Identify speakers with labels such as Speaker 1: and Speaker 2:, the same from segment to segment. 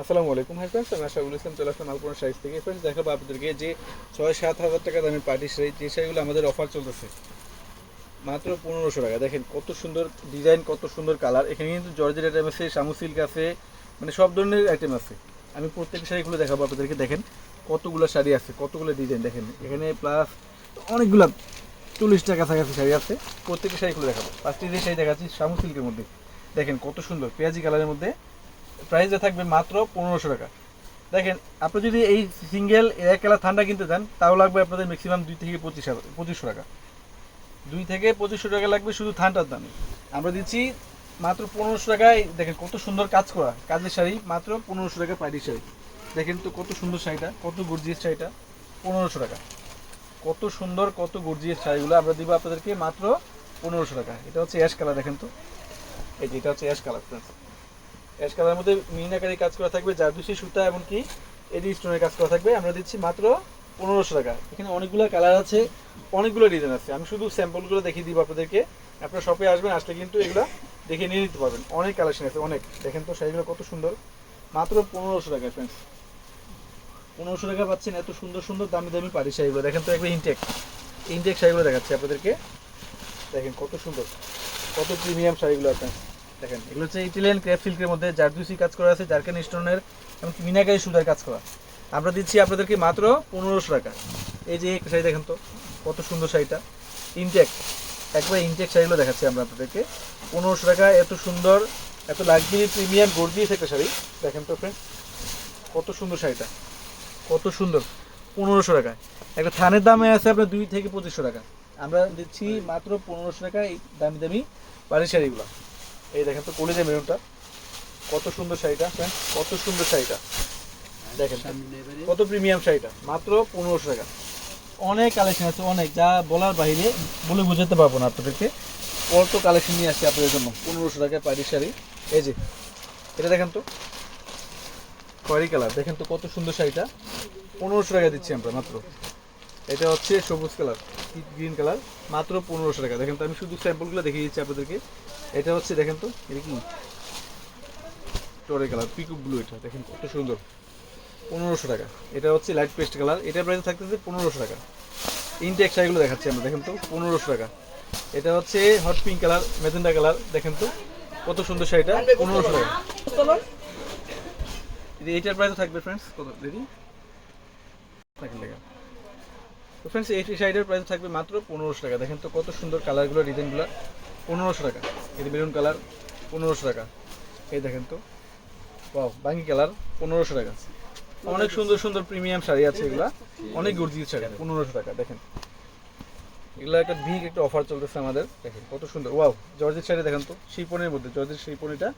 Speaker 1: আসসালামু আলাইকুম hi friends আমি আশাউল ইসলাম, চলে আসলাম আলপনা সাইজ থেকে। ফ্রেন্ডস দেখাবো আপনাদেরকে যে ছয় সাত হাজার টাকা দামের পার্টি শাড়ি, যে শাড়িগুলো আমাদের অফার চলতেছে। মাত্র পনেরোশো টাকা। দেখেন কত সুন্দর ডিজাইন কত সুন্দর কালার এখানে কিন্তু জর্জের আইটেম আছে শামু সিল্ক আছে মানে সব ধরনের আইটেম আছে। আমি প্রত্যেক শাড়িগুলো দেখাবো আপনাদেরকে, দেখেন কতগুলো শাড়ি আছে, কতগুলো ডিজাইন দেখেন এখানে প্লাস অনেকগুলো চল্লিশ টাকা কাছাকাছি শাড়ি আছে, প্রত্যেকটা শাড়িগুলো দেখাবো। ফার্স্টে যে শাড়ি দেখাচ্ছি শামু সিল্কের মধ্যে। দেখেন কত সুন্দর, পেঁয়াজি কালারের মধ্যে প্রাইসে থাকবে মাত্র পনেরোশো টাকা। দেখেন, আপনি যদি এই সিঙ্গেল এক কালার ঠান্ডা কিনতে চান, তাও লাগবে আপনাদের ম্যাক্সিমাম দুই থেকে পঁচিশ পঁচিশশো টাকা। দুই থেকে পঁচিশশো টাকা লাগবে শুধু ঠান্ডার দামে। আমরা দিচ্ছি মাত্র পনেরোশো টাকায়, দেখেন কত সুন্দর কাজ করা, কাজের শাড়ি, মাত্র পনেরোশো টাকা পাইটি শাড়ি। দেখেন তো কত সুন্দর শাড়িটা, কত গর্জিয়াস শাড়িটা, পনেরোশো টাকা। কত সুন্দর, কত গর্জিয়াস শাড়িগুলো আমরা দিব আপনাদেরকে মাত্র পনেরোশো টাকা। এটা হচ্ছে অ্যাশ কালার দেখেন তো। এই যে, এটা হচ্ছে অ্যাশ কালার অ্যাশ কালারের মধ্যে মিনাকারি কাজ করা থাকবে জারদুসি, সুতা এবং কি এডি স্টোনের কাজ করা থাকবে। আমরা দিচ্ছি মাত্র পনেরোশো টাকা। এখানে অনেকগুলো কালার আছে, অনেকগুলো ডিজাইন আছে। আমি শুধু স্যাম্পলগুলো দেখিয়ে দিব আপনাদেরকে। আপনারা শপে আসবেন, আসলে কিন্তু এগুলো দেখে নিয়ে নিতে পারবেন। অনেক কালেকশন আছে, অনেক। দেখেন তো শাড়িগুলো কত সুন্দর। মাত্র পনেরোশো টাকা ফ্রেন্ডস পনেরোশো টাকা পাচ্ছেন এত সুন্দর সুন্দর, দামি দামি পাড়ি শাড়িগুলো দেখেন তো একবার ইনটেক ইনটেক শাড়িগুলো দেখাচ্ছি আপনাদেরকে। দেখেন কত সুন্দর। কত প্রিমিয়াম শাড়িগুলো আছে। দেখেন, এগুলো হচ্ছে ইটালিয়ান ক্রেপ সিল্কের মধ্যে জারদুসি কাজ করা আছে, জারকান স্টোনের এবং মিনাকারি সুতার কাজ করা। আমরা দিচ্ছি আপনাদেরকে মাত্র পনেরোশো টাকা। এই যে শাড়ি দেখেন তো, কত সুন্দর শাড়িটা। ইনটেক, একবার ইনটেক শাড়িগুলো দেখাচ্ছি আমরা আপনাদেরকে। পনেরোশো টাকা, এত সুন্দর, এত লাক্সারি প্রিমিয়াম গর্জিয়াস একটা শাড়ি। দেখেন তো ফ্রেন্ড কত সুন্দর শাড়িটা। কত সুন্দর, পনেরোশো টাকায় একটা থানের দামে আছে আপনার দুই থেকে পঁচিশশো টাকা। আমরা দিচ্ছি মাত্র পনেরোশো টাকা এই দামি দামি বাড়ির শাড়িগুলো। এই দেখেন তো কলেজে মেরুনটা। কত সুন্দর শাড়িটা কত সুন্দর শাড়িটা। দেখেন কত প্রিমিয়াম শাড়িটা, মাত্র পনেরোশো টাকা। অনেক কালেকশন আছে, অনেক। যা বলার বাইরে বলে বোঝাতে পারব না আপনাদেরকে। কত কালেকশন নিয়ে আসছি আপনাদের জন্য, পনেরোশো টাকা পাড়ির শাড়ি। এই যে, এটা দেখেন তো, খয়েরি কালার। দেখেন তো কত সুন্দর শাড়িটা। পনেরোশো টাকা দিচ্ছি আমরা মাত্র। এটা হচ্ছে সবুজ কালার গ্রিন কালার মাত্র পনেরোশো টাকা। দেখেন তো আমি শুধু স্যাম্পলগুলো দেখিয়ে দিচ্ছি আপনাদেরকে। এটা হচ্ছে দেখেন তো এটা কি? টরে কালার পিকু ব্লু এটা দেখেন কত সুন্দর। পনেরোশো টাকা। এটা হচ্ছে লাইট পেস্ট কালার এটার প্রাইস থাকতেছে পনেরোশো টাকা। ইনটেক শাড়িগুলো দেখাচ্ছি আমরা দেখেন তো পনেরোশো টাকা। এটা হচ্ছে hot pink colour magenta colour দেখেন তো কত সুন্দর শাড়িটা পনেরোশো টাকা। এইটার প্রাইস থাকবে ফ্রেন্ডস কত? দেখি। থাকেন টাকা তো ফ্রেন্ডস এই শাড়িটার প্রাইস থাকবে মাত্র পনেরোশো টাকা। দেখেন তো কত সুন্দর কালারগুলো ডিজাইনগুলো পনেরোশো টাকা। এই মেরুন কালার পনেরোশো টাকা। এই দেখেন তো। বাহ বাঙ্গি কালার পনেরোশো টাকা। অনেক সুন্দর সুন্দর প্রিমিয়াম শাড়ি আছে এগুলা। অনেক গর্জিয়াস শাড়ি, পনেরোশো টাকা। দেখেন। এগুলো একটা বিগ একটা অফার চলতেছে আমাদের। দেখেন, কত সুন্দর। ওয়াও জর্জের শাড়ি দেখেন তো। শিপনের মধ্যে জর্জের শিপনিটা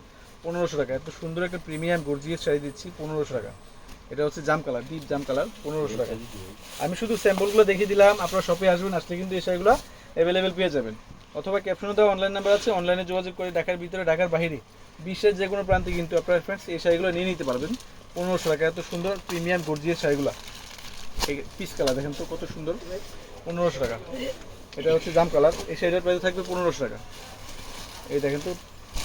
Speaker 1: পনেরোশো টাকা। এত সুন্দর একটা প্রিমিয়াম গর্জিয়াস শাড়ি দিচ্ছি, পনেরোশো টাকা। এটা হচ্ছে জাম কালার ডিপ জাম কালার পনেরোশো টাকা। আমি শুধু স্যাম্পলগুলো দেখিয়ে দিলাম আপনারা শপে আসবেন আসলে কিন্তু এই শাড়িগুলো অ্যাভেলেবেল পেয়ে যাবেন। অথবা ক্যাপশনে দেওয়া অনলাইন নাম্বার আছে অনলাইনে যোগাযোগ করে ঢাকার ভিতরে ঢাকার বাইরে বিশ্বের যে কোনো প্রান্তে কিন্তু আপনার ফ্রেন্ডস এই শাড়িগুলো নিয়ে নিতে পারবেন। পনেরোশো টাকা এত সুন্দর প্রিমিয়াম গর্জিয়াস শাড়িগুলো। এই পিস কালার দেখেন তো কত সুন্দর। পনেরোশো টাকা। এটা হচ্ছে জাম কালার এই শাড়িটার প্রাইস থাকবে পনেরোশো টাকা। এই দেখেন তো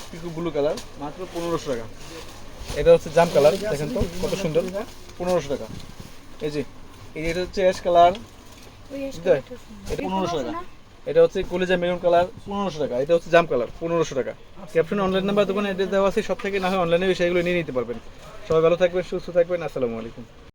Speaker 1: পিকু ব্লু কালার মাত্র পনেরোশো টাকা। এটা হচ্ছে জাম কালার দেখেন তো কত সুন্দর। পনেরোশো টাকা। এই যে এই এটা হচ্ছে অ্যাশ কালার এটা পনেরোশো টাকা। এটা হচ্ছে কলেজা মেরুন কালার পনেরোশো টাকা। এটা হচ্ছে জাম কালার পনেরোশো টাকা। ক্যাপশন অনলাইন নাম্বার দোকানে এটা দেওয়া আছে সব থেকে না হয় অনলাইনে বিষয়গুলো নিয়ে নিতে পারবেন। সবাই ভালো থাকবেন সুস্থ থাকবেন আসসালামু আলাইকুম।